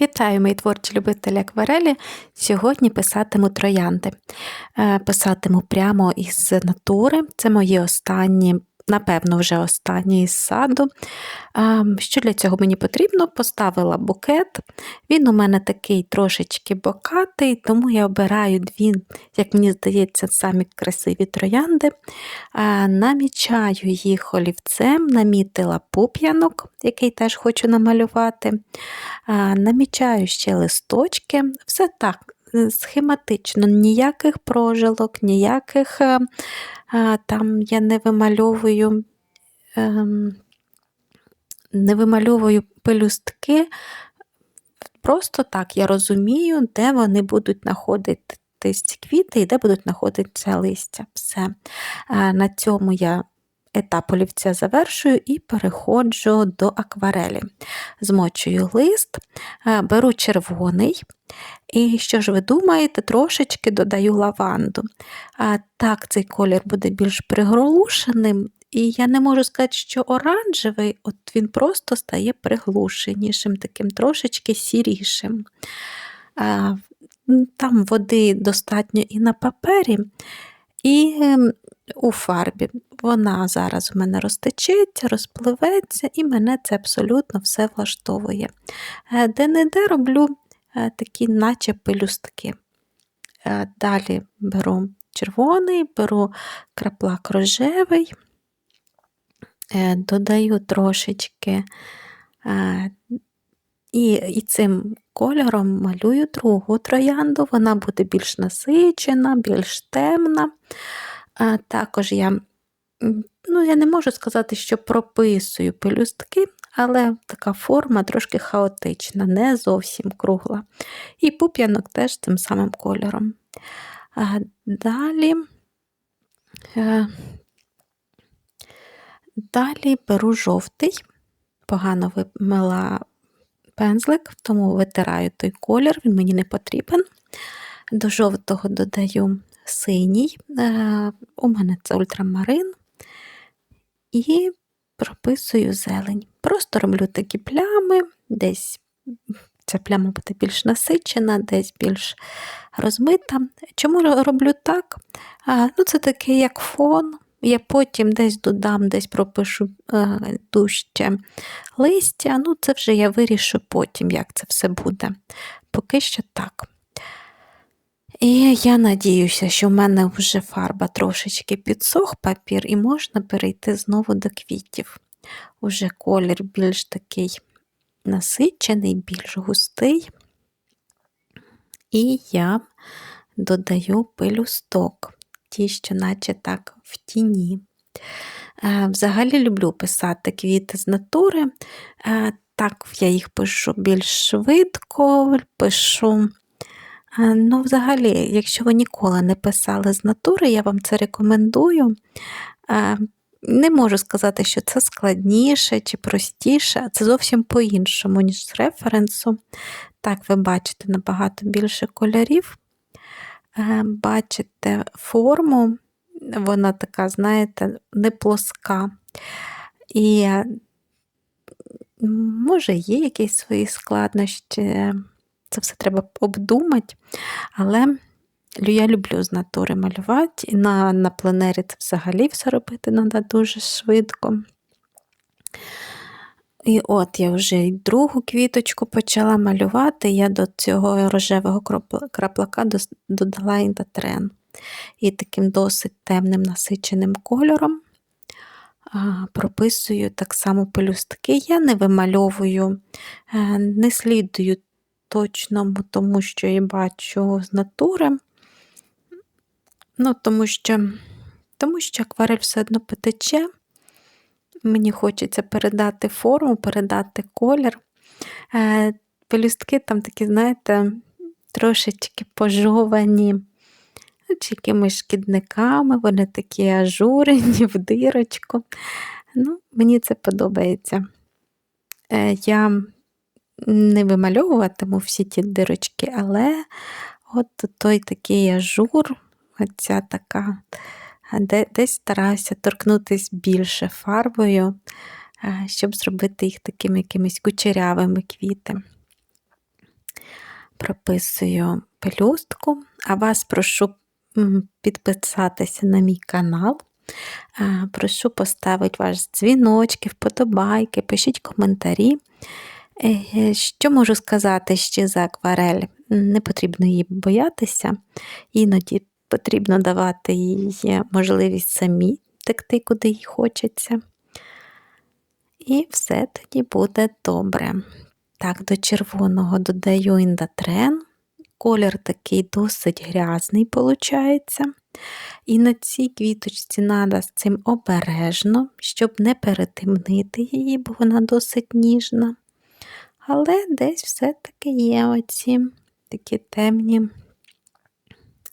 Вітаю, мої творчі любителі акварелі. Сьогодні писатиму троянди. Е, Писатиму прямо із натури. Це мої останні, напевно, вже останні із саду. Що для цього мені потрібно? Поставила букет. Він у мене такий трошечки бокатий, тому я обираю дві, як мені здається, самі красиві троянди. Намічаю їх олівцем, намітила пуп'янок, який теж хочу намалювати. Намічаю ще листочки, все так, схематично, ніяких прожилок, ніяких е, там я не вимальовую, ем, не вимальовую пелюстки. Просто так я розумію, де вони будуть знаходитись квіти і де будуть знаходитися листя. Все. На цьому я етап олівця завершую і переходжу до акварелі. Змочую лист, е, беру червоний. І що ж ви думаєте, трошечки додаю лаванду. Так, цей колір буде більш приглушеним, і я не можу сказати, що оранжевий, от він просто стає приглушенішим, таким трошечки сірішим. Там води достатньо і на папері, і ем, у фарбі. Вона зараз у мене розтечеться, розпливеться, і мене це абсолютно все влаштовує. Е, де-не-де роблю е, такі, наче пелюстки. Е, далі беру червоний, беру краплак рожевий, додаю трошечки і, і цим кольором малюю другу троянду, вона буде більш насичена, більш темна. Також я ну, я не можу сказати, що прописую пелюстки, але така форма трошки хаотична, не зовсім кругла. І пуп'янок теж тим самим кольором. А Далі е, далі беру жовтий, погано вимила пензлик, тому витираю той колір, він мені не потрібен. До жовтого додаю синій, е, у мене це ультрамарин, і прописую зелень. Просто роблю такі плями, десь ця пляма буде більш насичена, десь більш розмита. Чому роблю так? Ну, Це такий як фон. Я потім десь додам, десь пропишу е, дужче листя. Ну, це вже я вирішу потім, як це все буде. Поки що так. І я надіюся, що в мене вже фарба трошечки підсох папір, і можна перейти знову до квітів. Уже колір більш такий насичений, більш густий. І я додаю пелюсток, ті, що наче так в тіні. Е, взагалі люблю писати квіти з натури. Е, так, я їх пишу більш швидко, пишу ну, взагалі, якщо ви ніколи не писали з натури, я вам це рекомендую. Е, не можу сказати, що це складніше чи простіше, це зовсім по-іншому, ніж з референсу. Так, ви бачите набагато більше кольорів. Е, бачите форму, вона така, знаєте, не плоска. І, може, є якісь свої складнощі. Це все треба обдумати. Але я люблю з натури малювати. І на на пленері це взагалі все робити треба дуже швидко. І от я вже і другу квіточку почала малювати. Я до цього рожевого краплака додала індатрен. І таким досить темним насиченим кольором прописую так само пелюстки. Я не вимальовую, е, не слідую точно, тому що я бачу з натури. Ну, тому що, тому що акварель все одно потече. Мені хочеться передати форму, передати колір. Е, Пелюстки там такі, знаєте, трошечки пожовані, ну, чи якимись шкідниками, вони такі ажурені в дирочку. Ну, Мені це подобається. Е, Я не вимальовуватиму всі ті дирочки, але от той такий ажур, оця така, десь стараюся торкнутися більше фарбою, щоб зробити їх такими якимись кучерявими квіти. прописую пелюстку, а вас прошу підписатися на мій канал. Прошу поставити ваш дзвіночки, вподобайки, пишіть коментарі. Що можу сказати ще за акварель? Не потрібно її боятися, іноді потрібно давати їй можливість самі текти, куди їй хочеться. І все тоді буде добре. Так, до червоного додаю індатрен. Колір такий досить грязний, виходить. І на цій квіточці треба з цим обережно, щоб не перетемнити її, бо вона досить ніжна. Але десь все-таки є оці такі темні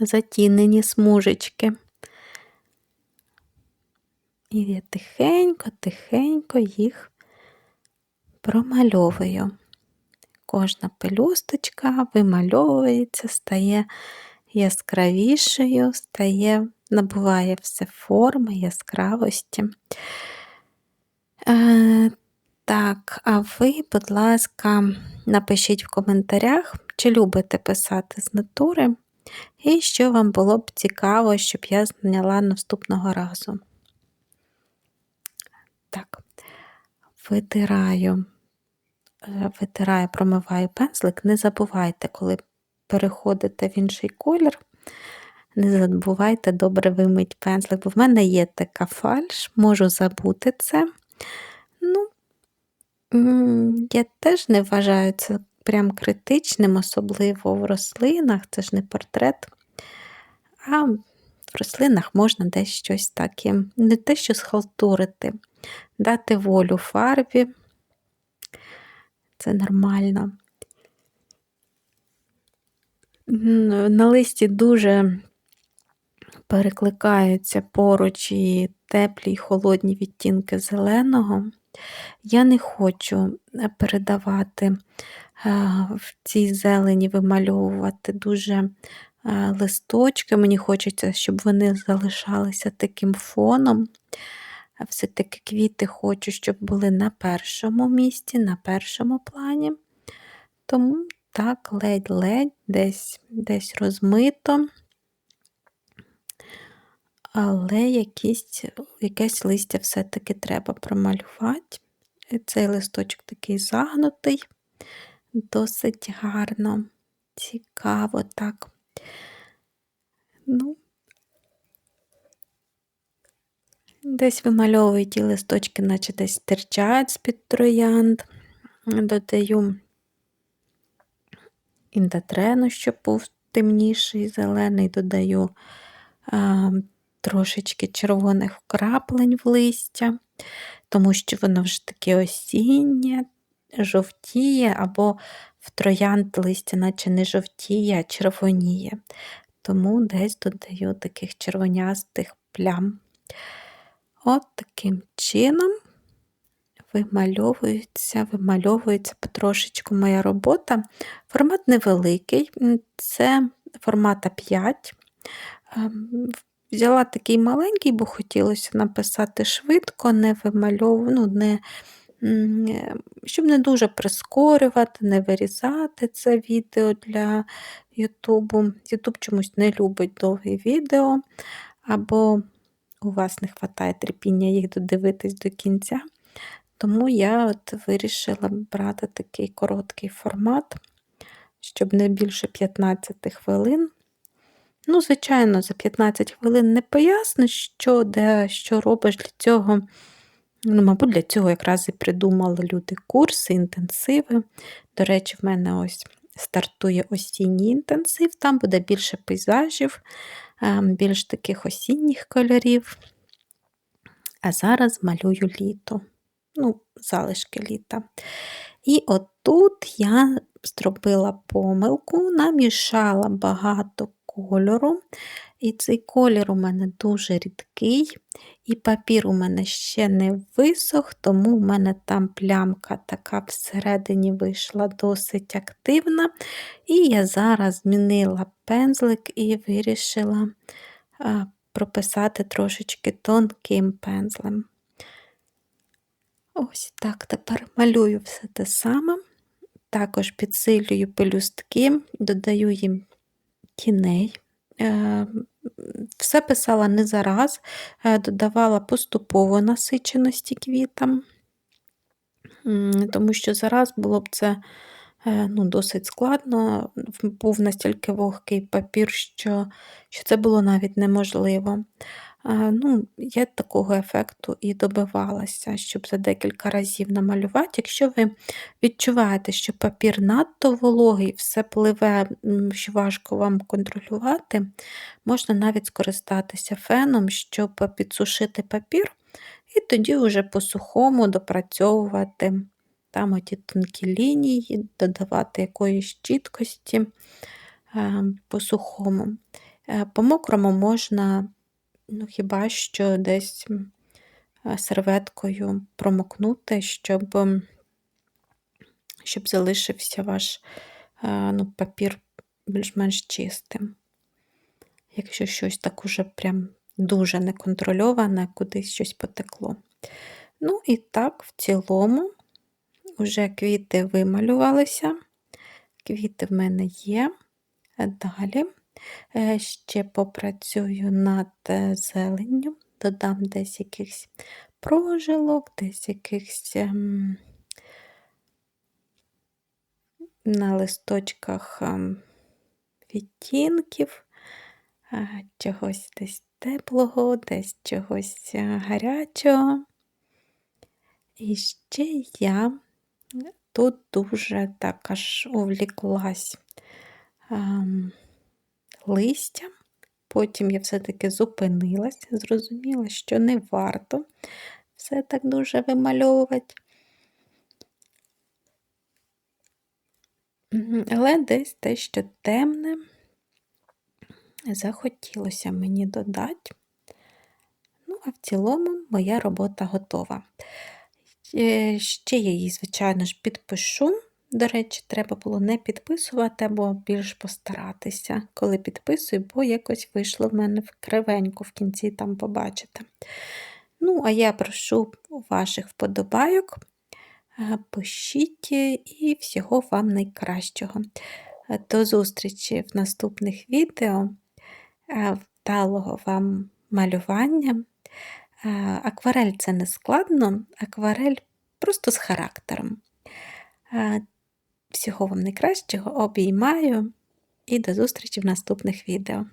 затінені смужечки. І я тихенько-тихенько їх промальовую. Кожна пелюсточка вимальовується, стає яскравішою, стає, набуває все форми, яскравості. Так, а ви, будь ласка, напишіть в коментарях, чи любите писати з натури, і що вам було б цікаво, щоб я зняла наступного разу. Так, витираю, е, витираю, промиваю пензлик. Не забувайте, коли переходите в інший колір, не забувайте добре вимити пензлик, бо в мене є така фальш, можу забути це. Ну, я теж не вважаю це прям критичним, особливо в рослинах, це ж не портрет. А в рослинах можна десь щось таке, не те, що схалтурити, дати волю фарбі. Це нормально. На листі дуже перекликаються поруч і теплі і холодні відтінки зеленого. Я не хочу е, передавати е, в цій зелені, вимальовувати дуже е, листочки. Мені хочеться, щоб вони залишалися таким фоном. Все-таки квіти хочу, щоб були на першому місці, на першому плані. Тому так, ледь-ледь, десь десь розмито, але якісь, якесь листя все-таки треба промалювати. Цей листочок такий загнутий, досить гарно, цікаво так. Ну, Десь вимальовую ті листочки, наче десь терчать з-під троянд, додаю індатрену, щоб був темніший зелений, додаю а, трошечки червоних вкраплень в листя, тому що воно вже таке осіннє, жовтіє, або в троянд листя, наче не жовтіє, а червоніє. Тому десь додаю таких червонястих плям. От таким чином вимальовується, вимальовується потрошечку моя робота. Формат невеликий, це формата 5. Взяла такий маленький, бо хотілося написати швидко, не вимальовую, ну, не, щоб не дуже прискорювати, не вирізати це відео для Ютубу. Ютуб чомусь не любить довгі відео, або у вас не вистачає терпіння їх додивитись до кінця. Тому я от вирішила брати такий короткий формат, щоб не більше 15 хвилин. Ну, звичайно, за 15 хвилин не поясниш, що де, що робиш для цього. Ну, Мабуть, для цього якраз і придумали люди курси, інтенсиви. До речі, в мене ось стартує осінній інтенсив, там буде більше пейзажів, ем, більш таких осінніх кольорів. А зараз малюю літо ну, залишки літа. І отут я зробила помилку, намішала багато кольору. І цей колір у мене дуже рідкий, і папір у мене ще не висох, тому в мене там плямка така всередині вийшла досить активна. І я зараз змінила пензлик і вирішила прописати трошечки тонким пензлем. Ось так тепер малюю все те саме, також підсилюю пелюстки, додаю їм тіней. Е, все писала не зараз, е, додавала поступово насиченості квітам, тому що зараз було б це е, ну, досить складно. Був настільки вогкий папір, що, що це було навіть неможливо. Ну, Я такого ефекту і добивалася, щоб за декілька разів намалювати. Якщо ви відчуваєте, що папір надто вологий, все пливе, що важко вам контролювати, можна навіть скористатися феном, щоб підсушити папір, і тоді вже по-сухому допрацьовувати там оті тонкі лінії, додавати якоїсь чіткості е, по-сухому. Е, по мокрому можна Ну, хіба що десь серветкою промокнути, щоб щоб залишився ваш ну, папір більш-менш чистим. Якщо щось так уже прям дуже неконтрольоване, кудись щось потекло. Ну, і так, в цілому, вже квіти вималювалися, квіти в мене є. Далі Е, ще попрацюю над е, зеленню, додам десь якихось прожилок, десь якихось ем, на листочках ем, відтінків, е, чогось десь теплого, десь чогось гарячого. І ще я тут дуже так аж увліклась. Листя. Потім я все-таки зупинилась, зрозуміла, що не варто все так дуже вимальовувати. Але десь те, що темне, захотілося мені додати. Ну, а в цілому моя робота готова. Е, ще я її, звичайно ж, підпишу. До речі, треба було не підписувати або більш постаратися, коли підписую, бо якось вийшло в мене кривенько в кінці там побачите. Ну, а я прошу ваших вподобайок. Е, пишіть і всього вам найкращого. Е, до зустрічі в наступних відео. Е, вдалого вам малювання. Акварель це не складно, акварель просто з характером. Всього вам найкращого, обіймаю і до зустрічі в наступних відео.